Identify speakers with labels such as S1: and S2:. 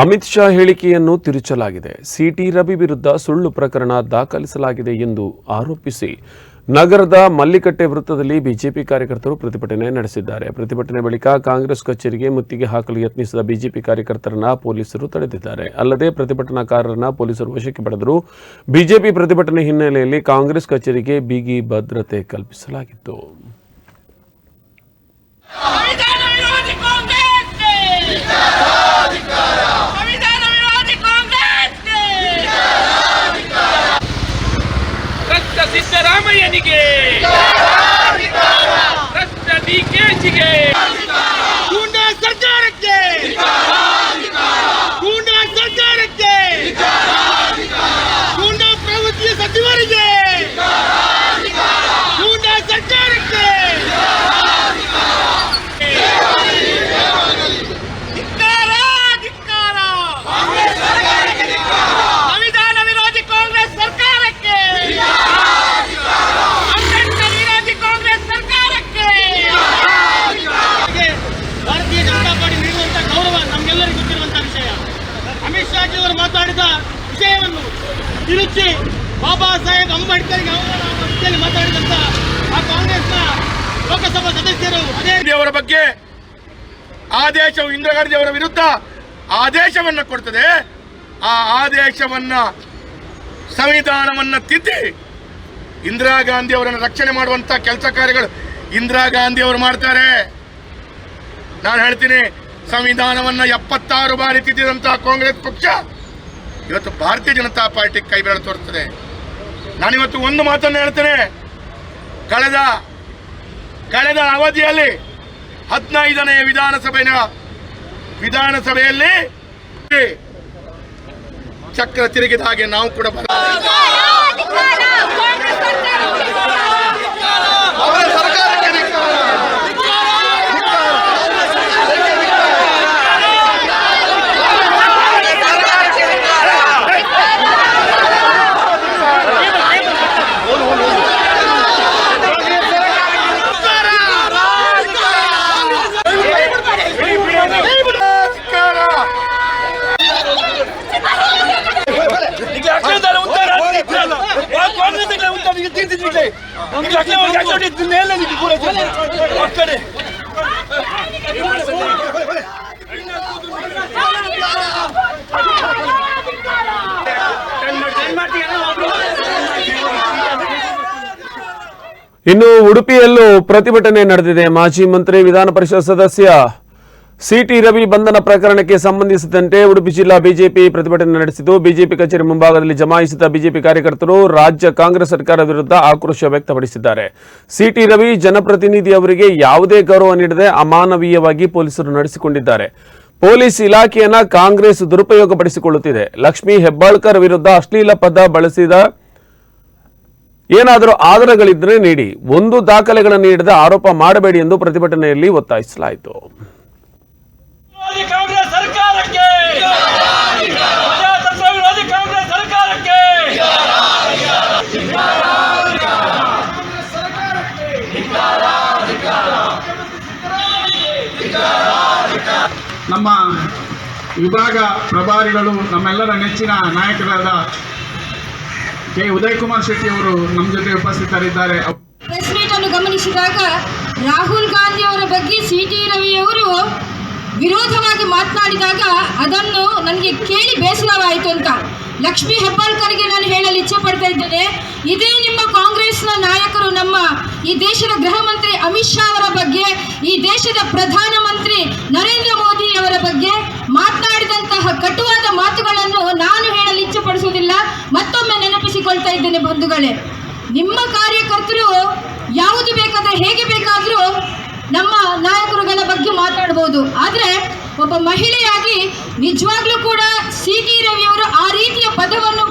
S1: ಅಮಿತ್ ಶಾ ಹೇಳಿಕೆಯನ್ನು ತಿರುಚಲಾಗಿದೆ. ಸಿಟಿ ರವಿ ವಿರುದ್ಧ ಸುಳ್ಳು ಪ್ರಕರಣ ದಾಖಲಿಸಲಾಗಿದೆ ಎಂದು ಆರೋಪಿಸಿ ನಗರದ ಮಲ್ಲಿಕಟ್ಟೆ ವೃತ್ತದಲ್ಲಿ ಬಿಜೆಪಿ ಕಾರ್ಯಕರ್ತರು ಪ್ರತಿಭಟನೆ ನಡೆಸಿದ್ದಾರೆ. ಪ್ರತಿಭಟನೆ ಬಳಿಕ ಕಾಂಗ್ರೆಸ್ ಕಚೇರಿಗೆ ಮುತ್ತಿಗೆ ಹಾಕಲು ಯತ್ನಿಸಿದ ಬಿಜೆಪಿ ಕಾರ್ಯಕರ್ತರನ್ನ ಪೊಲೀಸರು ತಡೆದಿದ್ದಾರೆ. ಅಲ್ಲದೆ ಪ್ರತಿಭಟನಾಕಾರರನ್ನ ಪೊಲೀಸರು ವಶಕ್ಕೆ ಪಡೆದರು ಬಿಜೆಪಿ ಪ್ರತಿಭಟನೆ ಹಿನ್ನೆಲೆಯಲ್ಲಿ ಕಾಂಗ್ರೆಸ್ ಕಚೇರಿಗೆ ಬಿಗಿ ಭದ್ರತೆ ಕಲ್ಪಿಸಲಾಗಿತ್ತು.
S2: Okay. ತಿರುಚಿ ಬಾಬಾ ಸಾಹೇಬ್ ಅಂಬೇಡ್ಕರ್ಗೆ ಅವರಲ್ಲಿ ಮಾತಾಡಿದಂತ ಆ ಕಾಂಗ್ರೆಸ್ನ ಲೋಕಸಭಾ ಸದಸ್ಯರು ಅದೇ
S3: ಅವರ ಬಗ್ಗೆ ಆದೇಶವು ಇಂದಿರಾ ಗಾಂಧಿ ಅವರ ವಿರುದ್ಧ ಆದೇಶವನ್ನು ಕೊಡ್ತದೆ. ಆ ಆದೇಶವನ್ನ ಸಂವಿಧಾನವನ್ನ ತಿದ್ದಿ ಇಂದಿರಾ ಗಾಂಧಿ ಅವರನ್ನು ರಕ್ಷಣೆ ಮಾಡುವಂತ ಕೆಲಸ ಕಾರ್ಯಗಳು ಇಂದಿರಾ ಗಾಂಧಿ ಅವರು ಮಾಡ್ತಾರೆ. ನಾನು ಹೇಳ್ತೀನಿ, ಸಂವಿಧಾನವನ್ನ ಎಪ್ಪತ್ತಾರು ಬಾರಿ ತಿದ್ದಿದಂತಹ ಕಾಂಗ್ರೆಸ್ ಪಕ್ಷ ಇವತ್ತು ಭಾರತೀಯ ಜನತಾ ಪಾರ್ಟಿ ಕೈ ಬೆರಳು ತೋರಿಸ್ತದೆ. ನಾನಿವತ್ತು ಒಂದು ಮಾತನ್ನು ಹೇಳ್ತೇನೆ. ಕಳೆದ ಕಳೆದ ಅವಧಿಯಲ್ಲಿ ಹದಿನೈದನೇ ವಿಧಾನಸಭೆಯ ವಿಧಾನಸಭೆಯಲ್ಲಿ ಚಕ್ರ ತಿರುಗಿದ ಹಾಗೆ ನಾವು ಕೂಡ ಬರ
S1: ಇನ್ನು ಉಡುಪಿಯಲ್ಲೂ ಪ್ರತಿಭಟನೆ ನಡೆದಿದೆ. ಮಾಜಿ ಮಂತ್ರಿ ವಿಧಾನ ಪರಿಷತ್ ಸದಸ್ಯ ಸಿಟಿ ರವಿ ಬಂಧನ ಪ್ರಕರಣಕ್ಕೆ ಸಂಬಂಧಿಸಿದಂತೆ ಉಡುಪಿ ಜಿಲ್ಲಾ ಬಿಜೆಪಿ ಪ್ರತಿಭಟನೆ ನಡೆಸಿತು ಬಿಜೆಪಿ ಕಚೇರಿ ಮುಂಭಾಗದಲ್ಲಿ ಜಮಾಯಿಸಿದ ಬಿಜೆಪಿ ಕಾರ್ಯಕರ್ತರು ರಾಜ್ಯ ಕಾಂಗ್ರೆಸ್ ಸರ್ಕಾರ ವಿರುದ್ಧ ಆಕ್ರೋಶ ವ್ಯಕ್ತಪಡಿಸಿದ್ದಾರೆ. ಸಿಟಿ ರವಿ ಜನಪ್ರತಿನಿಧಿ ಅವರಿಗೆ ಯಾವುದೇ ಗೌರವ ನೀಡದೆ ಅಮಾನವೀಯವಾಗಿ ಪೊಲೀಸರು ನಡೆಸಿಕೊಂಡಿದ್ದಾರೆ. ಪೊಲೀಸ್ ಇಲಾಖೆಯನ್ನ ಕಾಂಗ್ರೆಸ್ ದುರುಪಯೋಗಪಡಿಸಿಕೊಳ್ಳುತ್ತಿದೆ. ಲಕ್ಷ್ಮೀ ಹೆಬ್ಬಾಳ್ಕರ್ ವಿರುದ್ಧ ಅಶ್ಲೀಲ ಪದ ಬಳಸಿದ ಏನಾದರೂ ಆಧಾರಗಳಿದ್ದರೆ ನೀಡಿ. ಒಂದು ದಾಖಲೆಗಳನ್ನು ನೀಡಿದ ಆರೋಪ ಮಾಡಬೇಡಿ ಎಂದು ಪ್ರತಿಭಟನೆಯಲ್ಲಿ ಒತ್ತಾಯಿಸಲಾಯಿತು
S4: ವಿರೋಧಿ ಕಾಂಗ್ರೆಸ್ ಸರ್ಕಾರಕ್ಕೆ
S5: ನಮ್ಮ ವಿಭಾಗ ಪ್ರಭಾರಿಗಳು, ನಮ್ಮೆಲ್ಲರ ನೆಚ್ಚಿನ ನಾಯಕರಾದ ಕೆ. ಉದಯ್ ಕುಮಾರ್ ಶೆಟ್ಟಿ ಅವರು ನಮ್ಮ ಜೊತೆ ಉಪಸ್ಥಿತರಿದ್ದಾರೆ.
S6: ಪ್ರೆಸ್ ಗಮನಿಸಿದಾಗ ರಾಹುಲ್ ಗಾಂಧಿ ಅವರ ಬಗ್ಗೆ ಸಿ. ರವಿ ರವಿಯವರು ವಿರೋಧವಾಗಿ ಮಾತನಾಡಿದಾಗ ಅದನ್ನು ನನಗೆ ಕೇಳಿ ಬೇಸರವಾಯಿತು ಅಂತ. ಲಕ್ಷ್ಮೀ ಹೆಬ್ಬಾಳ್ಕರ್ಗೆ ನಾನು ಹೇಳಲು ಇಚ್ಛೆ ಪಡ್ತಾ ಇದ್ದೇನೆ. ಇದೇ ನಿಮ್ಮ ಕಾಂಗ್ರೆಸ್ನ ನಾಯಕರು ನಮ್ಮ ಈ ದೇಶದ ಗೃಹ ಮಂತ್ರಿ ಅಮಿತ್ ಶಾ ಅವರ ಬಗ್ಗೆ, ಈ ದೇಶದ ಪ್ರಧಾನಮಂತ್ರಿ ನರೇಂದ್ರ ಮೋದಿ ಅವರ ಬಗ್ಗೆ ಮಾತನಾಡಿದಂತಹ ಕಟುವಾದ ಮಾತುಗಳನ್ನು ನಾನು ಹೇಳಲು ಇಚ್ಛೆ ಪಡಿಸುವುದಿಲ್ಲ. ಮತ್ತೊಮ್ಮೆ ನೆನಪಿಸಿಕೊಳ್ತಾ ಇದ್ದೇನೆ ಬಂಧುಗಳೇ. ನಿಮ್ಮ ಕಾರ್ಯಕರ್ತರು ಯಾವುದು ಬೇಕಾದ್ರೆ ಹೇಗೆ ಬೇಕಾದರೂ ನಮ್ಮ ನಾಯಕರುಗಳ ಬಗ್ಗೆ ಮಾತಾಡ್ಬೋದು. ಆದರೆ ಒಬ್ಬ ಮಹಿಳೆಯಾಗಿ ನಿಜವಾಗ್ಲೂ ಕೂಡ ಸಿ ಟಿ ರವಿಯವರು ಆ ರೀತಿಯ ಪದವನ್ನು